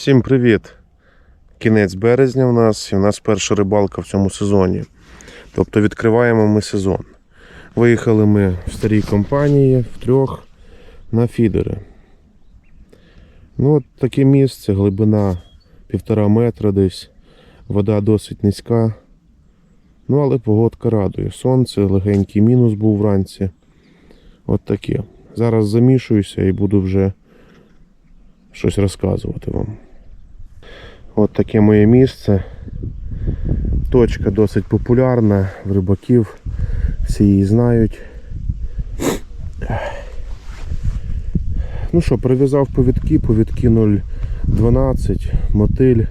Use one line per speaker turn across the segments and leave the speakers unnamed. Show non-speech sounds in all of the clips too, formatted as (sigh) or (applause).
Всім привіт! Кінець березня в нас і в нас перша рибалка в цьому сезоні. Тобто відкриваємо ми сезон. Виїхали ми в старій компанії втрьох на фідери. Ну, от таке місце, глибина півтора метра десь, вода досить низька. Ну, але погодка радує. Сонце, легенький мінус був вранці. От таке. Зараз замішуюся і буду вже щось розказувати вам. От таке моє місце. Точка досить популярна в рибаків. Всі її знають. Ну що, прив'язав повідки, повідки 0,12, мотиль.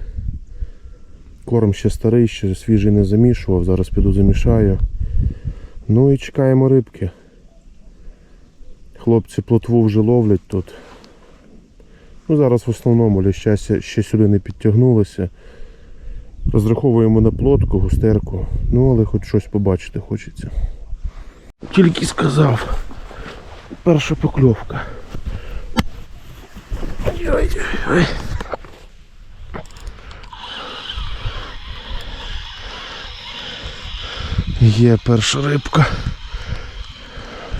Корм ще старий, ще свіжий не замішував, зараз піду замішаю. Ну і чекаємо рибки. Хлопці плотву вже ловлять тут. Ну, зараз в основному ліща ще сюди не підтягнулося. Розраховуємо на плотку, густерку. Ну, але хоч щось побачити хочеться. Тільки сказав. Перша покльовка. Ой-ой-ой. Є перша рибка.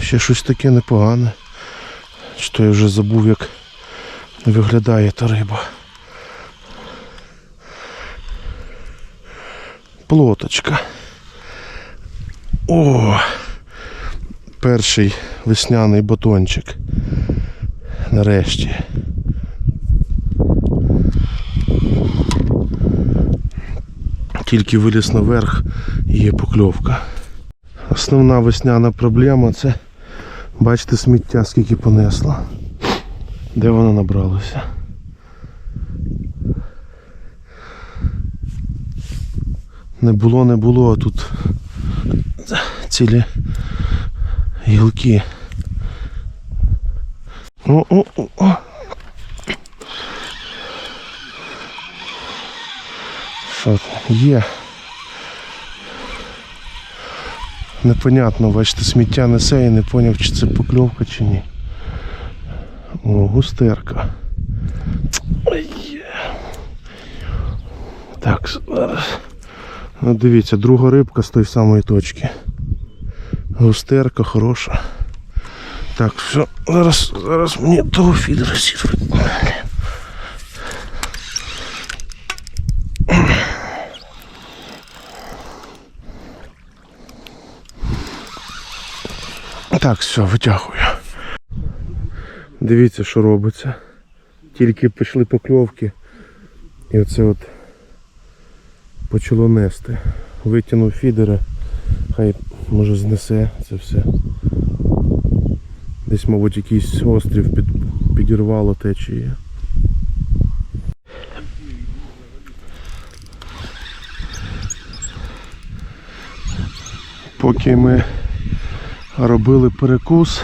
Ще щось таке непогане. Що я вже забув, як виглядає та риба. Плоточка. О! Перший весняний батончик. Нарешті. Тільки виліз наверх і є покльовка. Основна весняна проблема це бачите сміття скільки понесло. Де воно набралося? Не було, не було, а тут цілі гілки. О, о, о, о. Що там? Є. Непонятно, бачите, сміття несе і не поняв, чи це покльовка, чи ні. О, густерка. Так, зараз. Ну, дивіться, друга рибка з тої самої точки. Густерка хороша. Так, все, зараз, зараз мені того фідера сірвуть. Так, все, витягую. Дивіться, що робиться. Тільки пішли покльовки. І оце от почало нести. Витягнув фідера, хай може знесе це все. Десь, мабуть, якийсь острів під, підірвало течією. Поки ми робили перекус,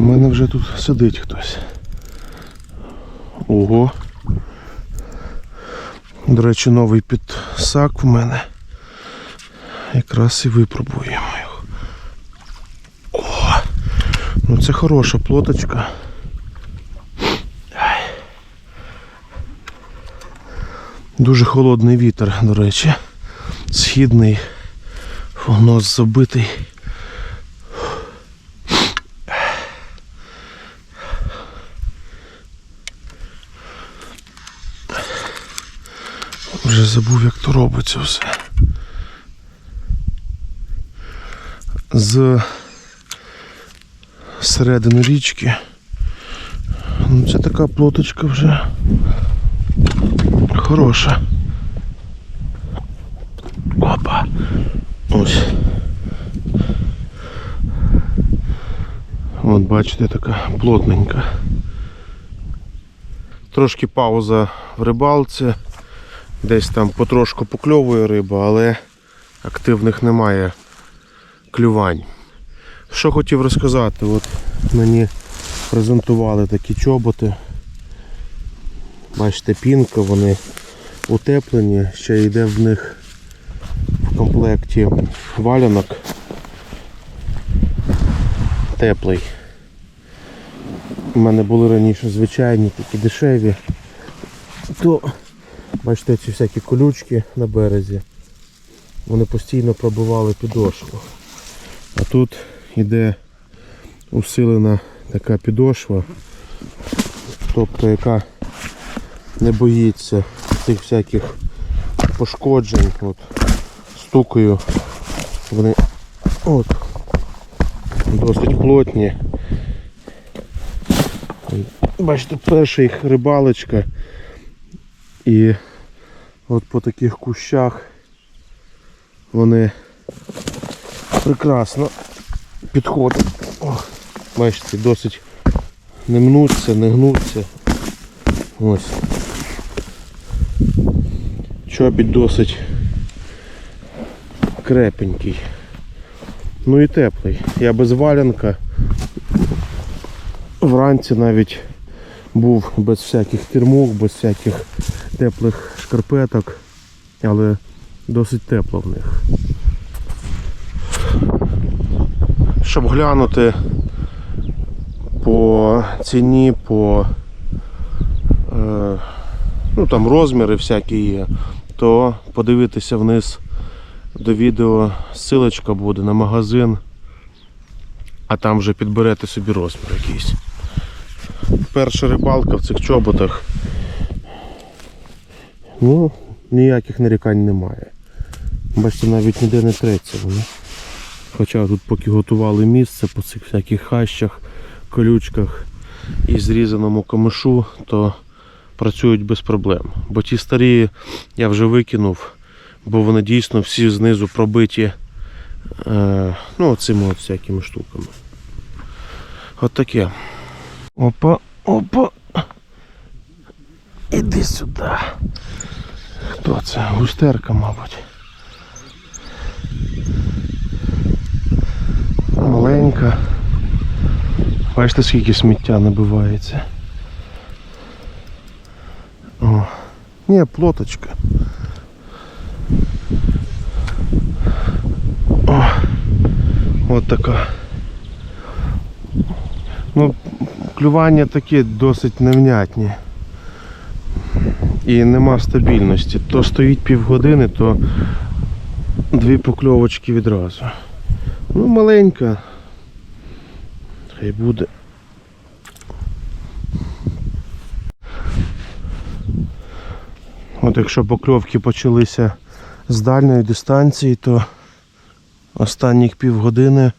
в мене вже тут сидить хтось. Ого. До речі, новий підсак в мене. Якраз і випробуємо його. О! Ну це хороша плоточка. Дуже холодний вітер, до речі. Східний. Фу, забитий. Вже забув, як то робиться все. З середини річки. Ну, це така плоточка вже хороша. Опа. Ось. От бачите, така плотненька. Трошки пауза в рибалці. Десь там потрошку покльовує риба, але активних немає клювань. Що хотів розказати, от мені презентували такі чоботи. Бачите, пінка, вони утеплені, ще йде в них в комплекті валянок теплий. У мене були раніше звичайні, такі дешеві. То, бачите, ці всякі колючки на березі. Вони постійно пробивали підошву. А тут іде усилена така підошва, тобто яка не боїться цих всяких пошкоджень. От, стукаю. Вони от, досить плотні. Бачите, перша їх рибалочка. І от по таких кущах вони прекрасно підходять. О, бачите, досить не мнуться, не гнуться. Ось. Чобіть досить крепенький. Ну і теплий. Я без валянка. Вранці навіть був без всяких фірмок, без всяких теплих шкарпеток, але досить тепло в них. Щоб глянути по ціні, по е, ну там розміри всякі є, то подивитися вниз до відео ссылочка буде на магазин, а там вже підберете собі розмір якийсь. Перша рибалка в цих чоботах. Ну, ніяких нарікань немає. Бачите, навіть ніде не треться вони. Хоча тут поки готували місце по цих всяких хащах, колючках і зрізаному камишу, то працюють без проблем. Бо ті старі я вже викинув, бо вони дійсно всі знизу пробиті е, ну, цими от всякими штуками. От таке. Опа, опа. Іди сюди. Хто це? Густерка, мабуть. Маленька. Бачите, скільки сміття набивається. О. Ні, плоточка. О, от така. Ну, клювання такі досить невнятні. І нема стабільності. То стоїть півгодини, то дві покльовочки відразу. Ну, маленька. Хай буде. От якщо покльовки почалися з дальньої дистанції, то останніх півгодини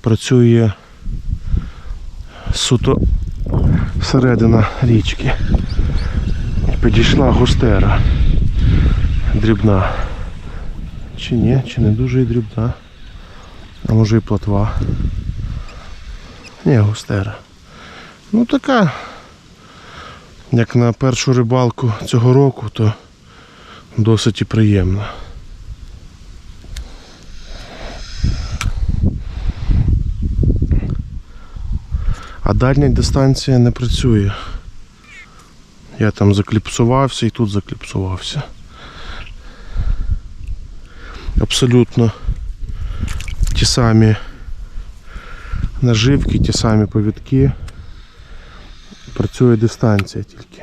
працює суто середина річки. Підійшла густера. Дрібна. Чи ні, чи не дуже і дрібна. А може і плотва. Ні, густера. Ну така. Як на першу рибалку цього року, то досить і приємно. А дальня дистанція не працює. Я там закліпсувався і тут закліпсувався. Абсолютно ті самі наживки, ті самі повідки. Працює дистанція тільки.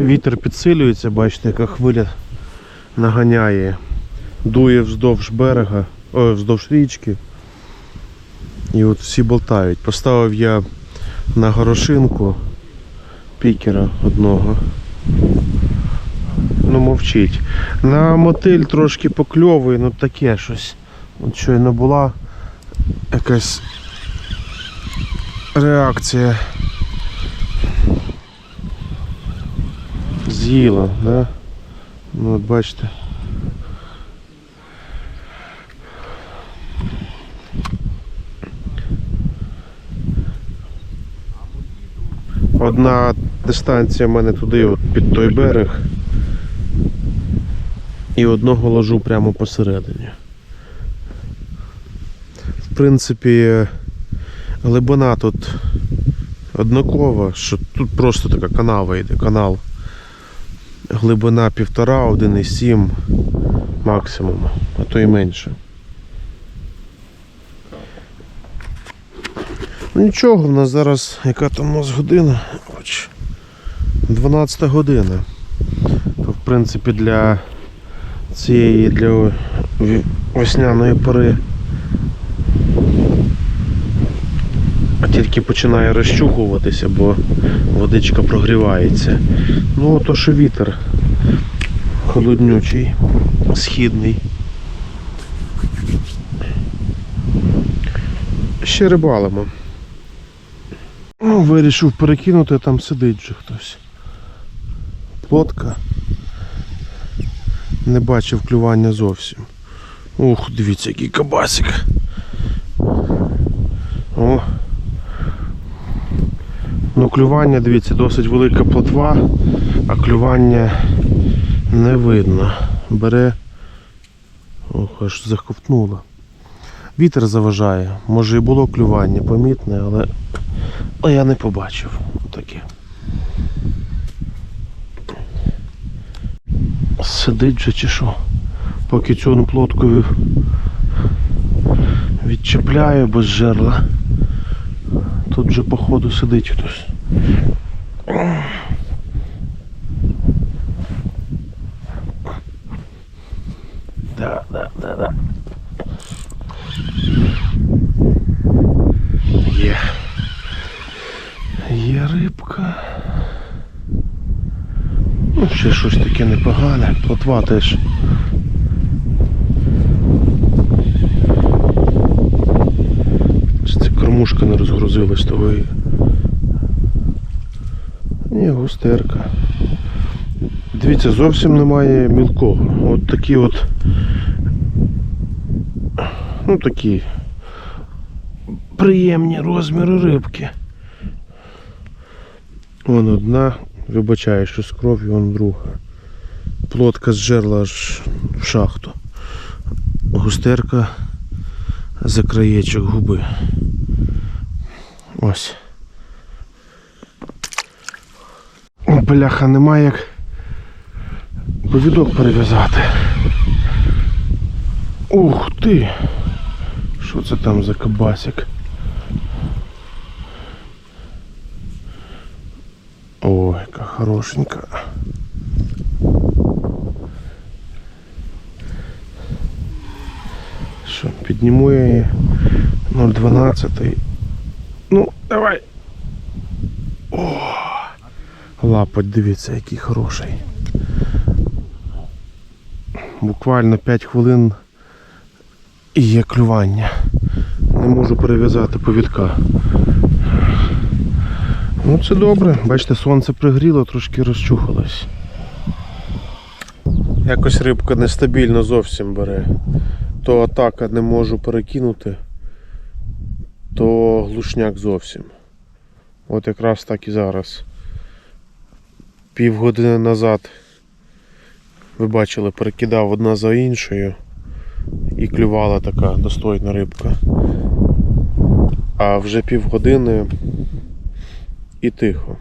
Вітер підсилюється, бачите, яка хвиля наганяє, дує вздовж берега, ой, вздовж річки. І от всі болтають. Поставив я на горошинку пікера одного. Ну мовчить. На мотиль трошки покльовує, ну таке щось. От щойно була якась реакція. З'їла, да? Ну от бачите. Одна дистанція в мене туди, от під той берег. І одного ложу прямо посередині. В принципі, глибина тут однакова, що тут просто така канава йде, канал. Глибина півтора, 1,7 максимум, а то і менше. Нічого, в нас зараз, яка там у нас година? Хоч 12 година. То в принципі для цієї для весняної пори. Тільки починає розчухуватися, бо водичка прогрівається. Ну то що вітер холоднючий, східний. Ще рибалимо. Вирішив перекинути, там сидить вже хтось. Плотка. Не бачив клювання зовсім. Ух, дивіться, який кабасик. О. Ну, клювання, дивіться, досить велика плотва, а клювання не видно. Бере. Ох, аж заховтнуло. Вітер заважає. Може і було клювання помітне, але, але я не побачив. Таке. Сидить же чи що? Поки цю плотку ві- відчіпляю без жерла. Тут же походу сидить хтось. Да, да, да, да. Є. Є рибка. Ну, ще щось таке непогане. Плотва теж. Це кормушка не розгрузилась того і... Ні, густерка. Дивіться, зовсім немає мілкого. От такі от. Ну такі приємні розміри рибки. Вон одна, вибачаю, що з кров'ю, вон друга. Плотка з жерла аж в шахту. Густерка за краєчок губи. Ось. Бляха, немає як повідок перев'язати. Ух ти! Що це там за кабасик? Ой, яка хорошенька. Що, підніму я її 0,12. Ну, давай. О! Лапоть, дивіться, який хороший. Буквально 5 хвилин і є клювання. Не можу перев'язати повідка. Ну це добре, бачите, сонце пригріло, трошки розчухалось. Якось рибка нестабільно зовсім бере. То атака не можу перекинути, то глушняк зовсім. От якраз так і зараз. Півгодини назад ви бачили, перекидав одна за іншою і клювала така достойна рибка. А вже півгодини і тихо.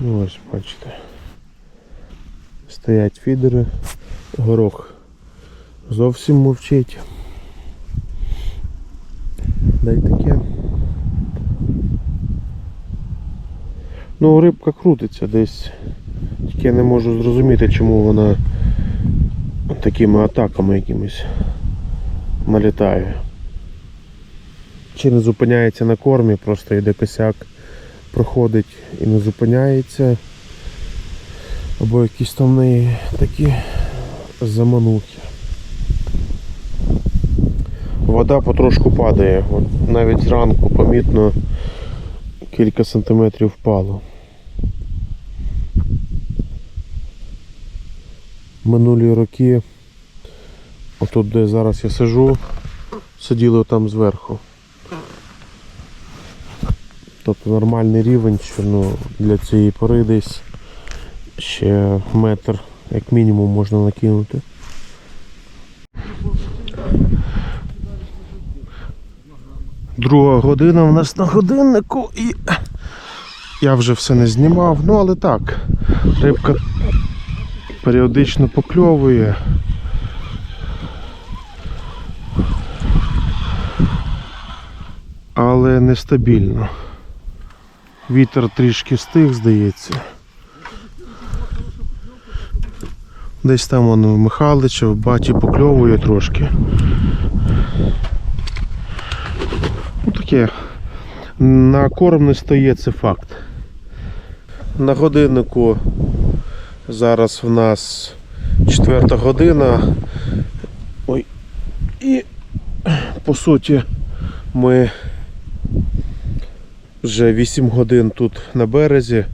Ну ось бачите. Стоять фідери, горох зовсім мовчить. Дай таке. Ну, рибка крутиться десь. Тільки я не можу зрозуміти, чому вона такими атаками якимись налітає. Чи не зупиняється на кормі, просто йде косяк, проходить і не зупиняється. Або якісь там неї такі заманухи. Вода потрошку падає. Навіть зранку помітно кілька сантиметрів впало. Минулі роки, отут де зараз я сижу, сиділи там зверху. Тобто нормальний рівень, що ну, для цієї пори десь ще метр, як мінімум, можна накинути. Друга година в нас на годиннику і я вже все не знімав, ну але так, рибка періодично покльовує. Але нестабільно. Вітер трішки стих, здається. Десь там воно в Михайлича, в баті покльовує трошки. Ну таке. На корм не стає це факт. На годиннику зараз в нас четверта година. Ой. І по суті ми вже 8 годин тут на березі.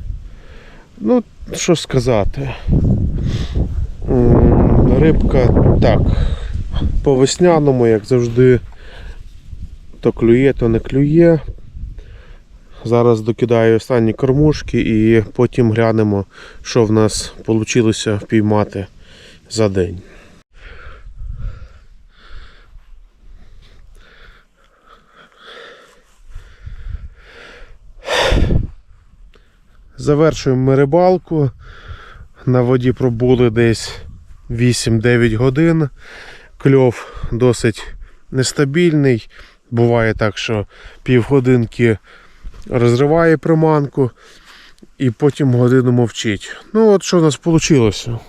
Ну, що сказати. Рибка так, по весняному, як завжди, то клює, то не клює. Зараз докидаю останні кормушки і потім глянемо, що в нас вийшло впіймати за день. Завершуємо ми рибалку. На воді пробули десь 8-9 годин. Кльов досить нестабільний. Буває так, що півгодинки розриває приманку і потім годину мовчить. Ну от що в нас вийшло.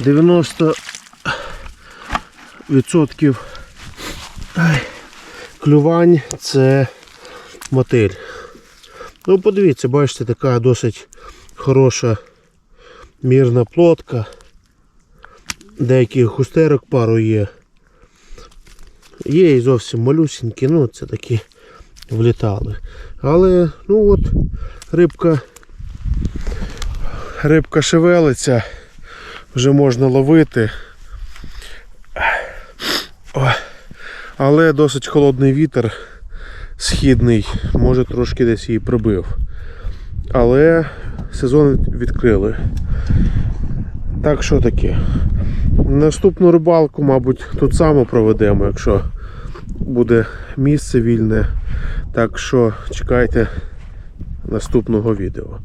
90 (clears throat) відсотків клювань це мотиль. Ну, подивіться, бачите, така досить хороша мірна плотка. Деяких хустерок пару є. Є і зовсім малюсінькі, ну це такі влітали. Але ну от рибка рибка шевелиться, вже можна ловити. Але досить холодний вітер східний, може трошки десь її пробив. Але сезон відкрили. Так що таке? Наступну рибалку, мабуть, тут само проведемо, якщо буде місце вільне. Так що чекайте наступного відео.